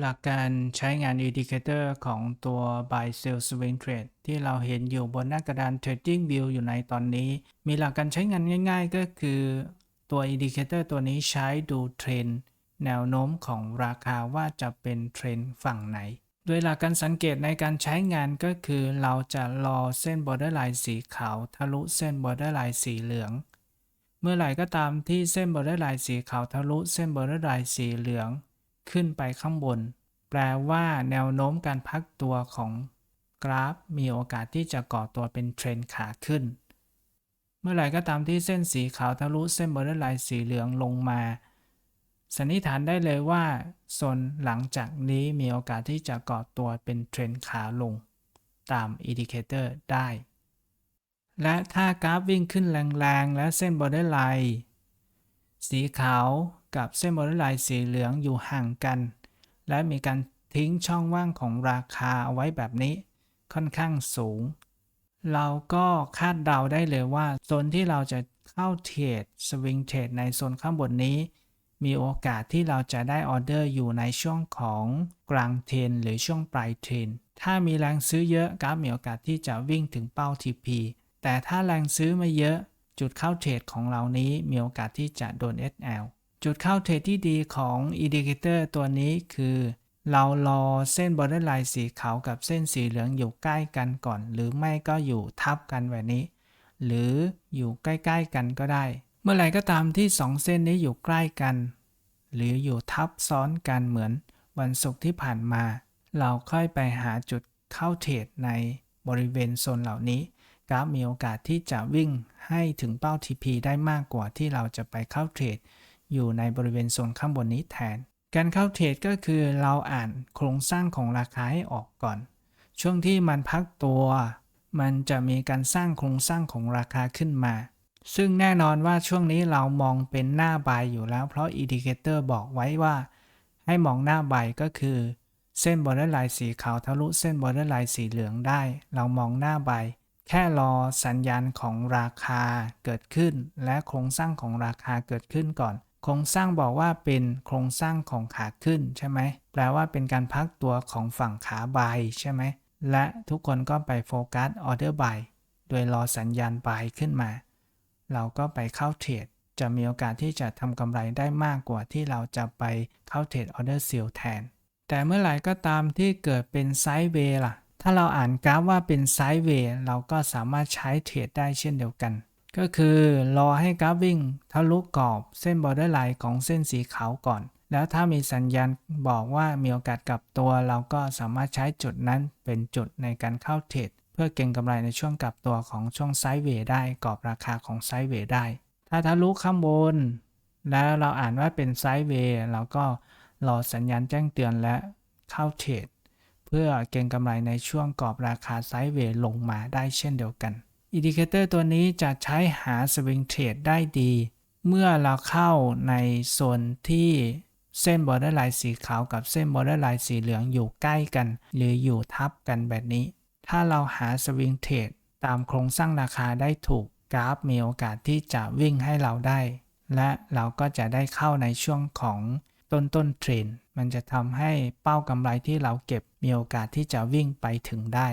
หลักการใช้งาน Indicator ของตัว Buy Sell Swing Trade ที่เราเห็นอยู่บนหน้ากระดาน Trading View อยู่ในตอนนี้ มีหลักการใช้งานง่ายๆ ก็คือตัว Indicator ตัวนี้ใช้ดูเทรนด์แนวโน้มของราคาว่าจะเป็นเทรนด์ฝั่งไหน โดยหลักการสังเกตในการใช้งานก็คือเราจะรอเส้น borderline สีขาว ทะลุเส้น borderline สีเหลือง เมื่อไหร่ก็ตามที่เส้น borderline สีขาวทะลุเส้น borderline สีเหลือง ขึ้นไปข้างบน แปลว่าแนวโน้มการพักตัวของกราฟ มีโอกาสที่จะก่อตัวเป็นเทรนขาขึ้น เมื่อไหร่ก็ตามที่เส้นสีขาวทะลุเส้น borderline สีเหลืองลงมา สันนิษฐานได้เลยว่าโซนหลังจากนี้มีโอกาสที่จะก่อตัวเป็นเทรนขาลง ตามอินดิเคเตอร์ได้ และถ้ากราฟวิ่งขึ้นแรงๆ และเส้น borderline สีขาว กับเส้น borderline สีเหลืองอยู่ห่างกัน และมีการทิ้งช่องว่างของราคาเอาไว้แบบนี้ ค่อนข้างสูง เราก็คาดเดาได้เลยว่าโซนที่เราจะเข้าเทรดสวิงเทรดในโซนข้างบนนี้ มีโอกาสที่เราจะได้ออเดอร์อยู่ในช่วงของกลางเทรนหรือช่วงปลายเทรนถ้ามีแรงซื้อเยอะกราฟมีโอกาสที่จะวิ่งถึงเป้า TP แต่ถ้าแรงซื้อไม่เยอะจุดเข้าเทรดของเรานี้มีโอกาสที่จะโดน SL จุดเข้าเทรดที่ดีของ Indicator ตัวนี้คือ เรารอเส้น borderline สีขาวกับเส้นสีเหลืองอยู่ใกล้กันก่อน หรือไม่ก็อยู่ทับกันแบบนี้ หรืออยู่ใกล้ๆกันก็ได้ เมื่อไหร่ก็ตามที่ 2 เส้นนี้อยู่ใกล้กัน หรืออยู่ทับซ้อนกันเหมือนวันศุกร์ที่ผ่านมา เราค่อยไปหาจุดเข้าเทรดในบริเวณโซนเหล่านี้ กราฟมีโอกาสที่จะวิ่งให้ถึงเป้า TP ได้มากกว่าที่เราจะไปเข้าเทรด อยู่ในบริเวณโซนข้างบนนี้แทน การเข้าเทรดก็คือเราอ่านโครงสร้างของราคาให้ออกก่อน ช่วงที่มันพักตัว มันจะมีการสร้างโครงสร้างของราคาขึ้นมา ซึ่งแน่นอนว่าช่วงนี้เรามองเป็นหน้าบายอยู่แล้ว เพราะอินดิเคเตอร์บอกไว้ว่า ให้มองหน้าบายก็คือ เส้นบอร์เดอร์ไลน์สีขาวทะลุเส้นบอร์เดอร์ไลน์สีเหลืองได้ เรามองหน้าบายแค่รอสัญญาณของราคาเกิดขึ้น และโครงสร้างของราคาเกิดขึ้นก่อน โครงสร้างบอกว่าเป็นโครงสร้างของขาขึ้นใช่ไหมแปลว่าเป็นการพักตัวของฝั่งขาบายใช่ไหมและทุกคนก็ไปโฟกัสออเดอร์บายโดยรอสัญญาณบายขึ้นมา เราก็ไปเข้าเทรดจะมีโอกาสที่จะทำกำไรได้มากกว่าที่เราจะไปเข้าเทรดออเดอร์เซลแทน แต่เมื่อไหร่ก็ตามที่เกิดเป็นไซด์เวย์ล่ะ ถ้าเราอ่านกราฟว่าเป็นไซด์เวย์เราก็สามารถใช้เทรดได้เช่นเดียวกัน ก็คือรอให้กราฟวิ่งทะลุกรอบเส้นบอร์เดอร์ไลน์ของเส้นสีขาวก่อน แล้วถ้ามีสัญญาณบอกว่ามีโอกาสกลับตัว เราก็สามารถใช้จุดนั้นเป็นจุดในการเข้าเทรดเพื่อเก็งกำไรในช่วงกลับตัวของช่วงไซด์เวย์ได้กรอบราคาของไซด์เวย์ได้ ถ้าทะลุข้างบน แล้วเราอ่านว่าเป็นไซด์เวย์เราก็รอสัญญาณแจ้งเตือนและเข้าเทรดเพื่อเก็งกำไรในช่วงกรอบราคาไซด์เวย์ลงมาได้เช่นเดียวกัน อินดิเคเตอร์ตัวนี้จะใช้หาสวิงเทรดได้ดี เมื่อเราเข้าในโซนที่เส้นบอร์เดอร์ไลน์สีขาวกับเส้นบอร์เดอร์ไลน์สีเหลืองอยู่ใกล้กัน หรืออยู่ทับกันแบบนี้ ถ้าเราหาสวิงเทรดตามโครงสร้างราคาได้ถูกกราฟมีโอกาสที่จะวิ่งให้เราได้ และเราก็จะได้เข้าในช่วงของต้นต้นเทรนมันจะทำให้เป้ากำไรที่เราเก็บมีโอกาสที่จะวิ่งไปถึงได้